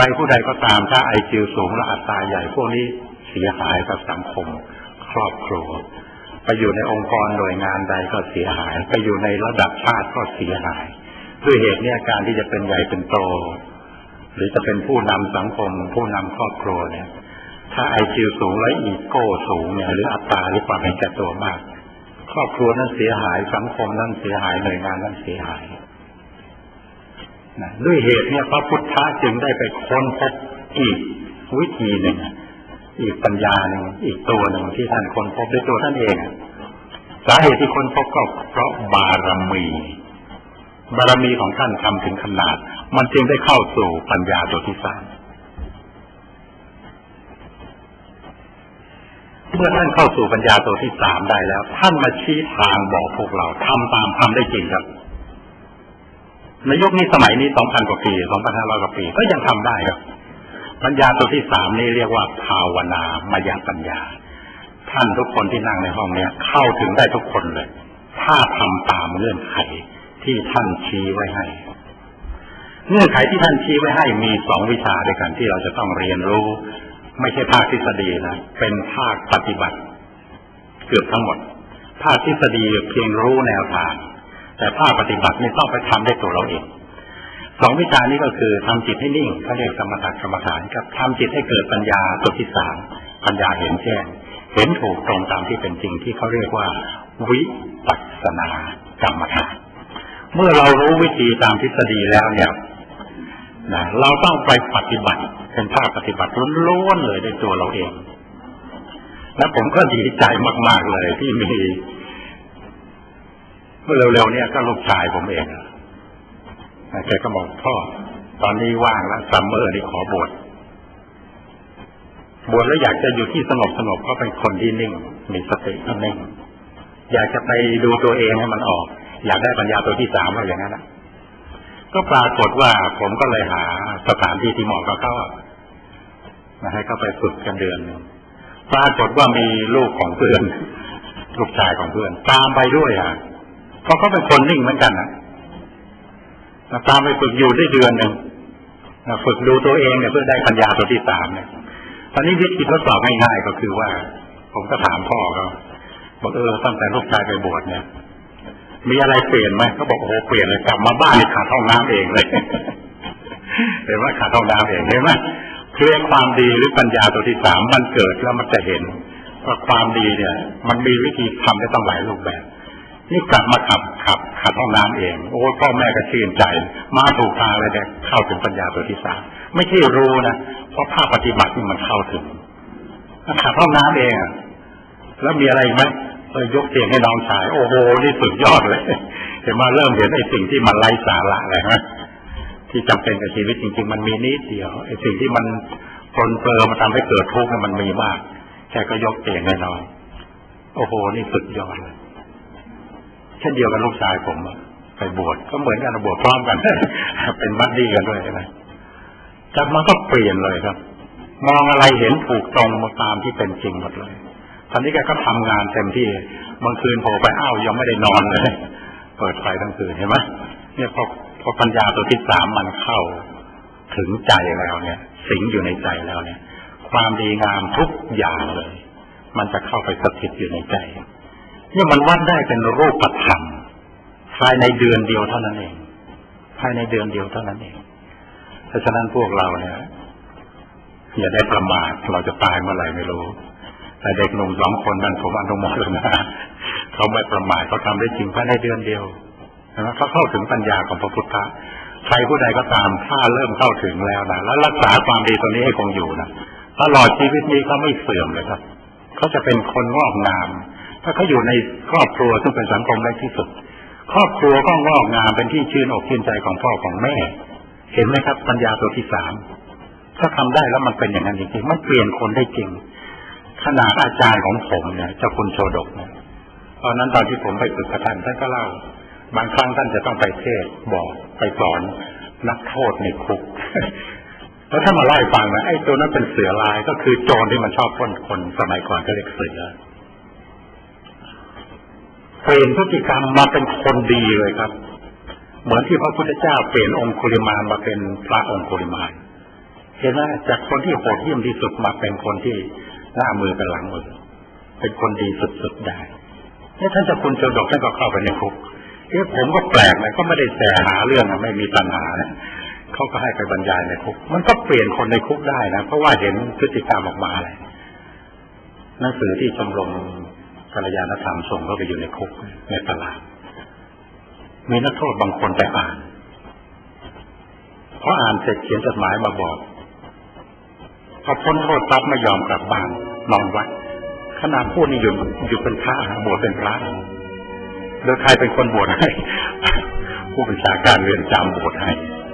รผู้ใดก็ตามถ้าไอคิวสูงและอัตราใหญ่พวกนี้เสียหายกับสังคม ครอบครัว ไปอยู่ในองค์กรหน่วยงานใดก็เสียหาย ไปอยู่ในระดับชาติก็เสียหาย ด้วยเหตุนี้การที่จะเป็นใหญ่เป็นโต หรือจะเป็นผู้นำสังคม ผู้นำครอบครัวเนี่ย ถ้าไอคิวสูงและอีโก้สูงเนี่ยหรืออัตราหรือความเป็นแก่ตัวมาก ครอบครัวนั้นเสียหายสังคมนั้นเสียหายหน่วยงานนั้นเสียหาย นะด้วยเหตุเนี่ยพระพุทธะจึงได้ไปค้นพบอีกวิธีหนึ่งอีกปัญญาหนึ่งอีกตัวหนึ่งที่ท่านค้นพบด้วยตัวท่านเองสาเหตุที่ค้นพบก็เพราะบารมี บารมีของท่านทำถึงขนาด มันจึงได้เข้าสู่ปัญญาตัวที่สามเมื่อท่านเข้าสู่ปัญญาตัวที่สามได้แล้ว ท่านมาชี้ทางบอกพวกเราทำตามทำได้จริงครับ ในยุคนี้สมัยนี้สองพันกว่าปีสองพันห้าร้อยกว่าปีก็ยังทำได้ครับปัญญาตัวที่สามนี่เรียกว่าภาวนามายาปัญญา ท่านทุกคนที่นั่งในห้องเนี้ยเข้าถึงได้ทุกคนเลย ถ้าทำตามเงื่อนไขที่ท่านชี้ไว้ให้ เงื่อนไขที่ท่านชี้ไว้ให้มีสองวิชาด้วยกันที่เราจะต้องเรียนรู้ ไม่ใช่ภาคทฤษฎีนะเป็นภาคปฏิบัติ เกือบทั้งหมด ภาคทฤษฎีเพียงรู้แนวทาง แต่ภาคปฏิบัตินี่ต้องไปทำได้ตัวเราเองสองวิชานี้ก็คือทำจิตให้นิ่งเขาเรียกสมถะกรรมฐานกับทำจิตให้เกิดปัญญาตัวที่สามปัญญาเห็นแจ้งเห็นถูกตรงตามที่เป็นจริงที่เขาเรียกว่า วิปัสสนากรรมฐานเมื่อเรารู้วิธีตามทฤษฎีแล้วเนี่ยนะเราต้องไปปฏิบัติเป็นภาคปฏิบัติล้วนๆเลยในตัวเราเอง และผมก็ดีใจมาก ๆเลยที่มี มื่อเร็วๆเนี่ยก็ลูกชายผมเองแกก็บอกพ่อ ตอนนี้ว่างแล้วซัมเมอร์นี่ขอบวชบวชแล้วอยากจะอยู่ที่สงบสงบเพราะเป็นคนที่นิ่ง มีสตินิ่ง อยากจะไปดูตัวเองให้มันออก อยากได้ปัญญาตัวที่สามอะไรอย่างนั้นนะก็ปรากฏว่าผมก็เลยหาสถานที่ที่เหมาะกับเขามาให้เขาไปฝึกกันเดือนปรากฏว่ามีลูกของเพื่อน ลูกชายของเพื่อน ตามไปด้วยอะ เพราะเขาเป็นคนนิ่งเหมือนกันนะตามไปฝึกอยู่ได้เดือนหนึ่งฝึกดูตัวเองเนี่ยเพื่อได้ปัญญาตัวที่สามเนี่ย ตอนนี้วิธีทดสอบง่ายๆก็คือว่า ผมก็ถามพ่อเขาบอกเออตั้งแต่ลูกชายไปบวชเนี่ย มีอะไรเปลี่ยนไหมเขาบอกโอ้โหเปลี่ยนเลยกลับมาบ้านขาดห้องน้ำเองเลยเห็นว่าขาดห้องน้ำเองเห็นไหมเพื่อความดีหรือปัญญาตัวที่สามมันเกิดแล้วมันจะเห็นว่าความดีเนี่ย มันมีวิธีทำได้ตั้งหลายรูปแบบ นี่กลับมาขับขับขับห้องน้ำเอง โอ้พ่อแม่ก็ชื่นใจ มาถูกทางเลยเด็กเข้าถึงปัญญาตัวที่สามไม่ใช่รู้นะเพราะภาคปฏิบัตินี่มันเข้าถึงขับห้องน้ำเองแล้วมีอะไรไหมเออยกเสียงให้น้องชาย โอ้โหนี่สุดยอดเลย เห็นมาเริ่มเห็นไอ้สิ่งที่มันไร้สาระเลยนะที่จำเป็นกับชีวิตจริง ๆ มันมีนิดเดียวไอ้สิ่งที่มันปนเปื้อมันทำให้เกิดทุกข์มันมีมากแค่ก็ยกเสียงให้น้องโอ้โหนี่สุดยอดเลย เช่นเดียวกับลูกชายผมไปบวชก็เหมือนกันบวชพร้อมกัน เป็นมัดดีกันด้วยใช่ไหมจากมันก็เปลี่ยนเลยครับ มองอะไรเห็นถูกตรงมาตามที่เป็นจริงหมดเลย ตอนนี้แกก็ทำงานเต็มที่บางคืนโผล่ไปอ้าวยังไม่ได้นอนเลย เปิดไฟทั้งคืนเห็นไหมเนี่ยพอพอปัญญาตัวที่สามมันเข้าถึงใจแล้วเนี่ย สิงอยู่ในใจแล้วเนี่ย ความดีงามทุกอย่างเลย มันจะเข้าไปสถิตอยู่ในใจ นี่มันวัดได้เป็นรูปธรรมภายในเดือนเดียวเท่านั้นเอง ภายในเดือนเดียวเท่านั้นเองเพราะฉะนั้นพวกเราเนี่ยอย่าได้ประมาทเราจะตายเมื่อไหร่ไม่รู้ แต่เด็กหนุ่มสองคนนั้นผมอนุโมทนาเขาไม่ประมาทเขาทำได้จริงภายในเดือนเดียวนะเขาเข้าถึงปัญญาของพระพุทธะใครผู้ใดก็ตามถ้าเริ่มเข้าถึงแล้วนะแล้วรักษาความดีตัวนี้ให้คงอยู่นะตลอดชีวิตนี้เขาไม่เสื่อมเลยครับเขาจะเป็นคนงอกงาม ถ้าเขาอยู่ในครอบครัวซึ่งเป็นสังคมได้ที่สุด ครอบครัวก็งอกงามเป็นที่ชื่นอกชื่นใจของพ่อของแม่ เห็นไหมครับปัญญาตัวที่สามถ้าทำได้แล้วมันเป็นอย่างนั้นจริงๆมันเปลี่ยนคนได้จริง ขนาดอาจารย์ของผมเนี่ยเจ้าคุณโชดกเนี่ยตอนนั้นตอนที่ผมไปฝึกกับท่านท่านก็เล่า บางครั้งท่านจะต้องไปเทศบอกไปสอนนักโทษในคุกแล้วถ้ามาไล่ฟังนะไอ้ตัวนั้นเป็นเสือลายก็คือโจรที่มันชอบพ้นคนสมัยก่อนก็เรียกเสือ เปลี่ยนพฤติกรรมมาเป็นคนดีเลยครับ เหมือนที่พระพุทธเจ้าเปลี่ยนองคุลิมานมาเป็นพระองคุลิมานเห็นไหมจากคนที่โหดเหี้ยมที่สุดมาเป็นคนที่หน้ามือกับหลังมือเป็นคนดีสุดๆได้นี่ท่านเจ้าคุณเจ้าดอกท่านก็เข้าไปในคุกเอ๊ะผมก็แปลกนะก็ไม่ได้แสหาเรื่องไม่มีปัญหานะเขาก็ให้ไปบรรยายในคุก มันก็เปลี่ยนคนในคุกได้นะเพราะว่าเห็นพฤติกรรมออกมาอะไรหนังสือที่ชมรม กัลยาณธรรมส่งเข้าไปอยู่ในคุกในตลาดมีนักโทษบางคนไปอ่านพออ่านเสร็จเขียนจดหมายมาบอกพอพ้นโทษปั๊บไม่ยอมกลับบ้านนอนวัดขนาดพูดนี่อยู่อยู่เป็นพระนะบวชเป็นพระโดยใครเป็นคนบวชให้ ผู้บัญชาการเรือนจำบวชให้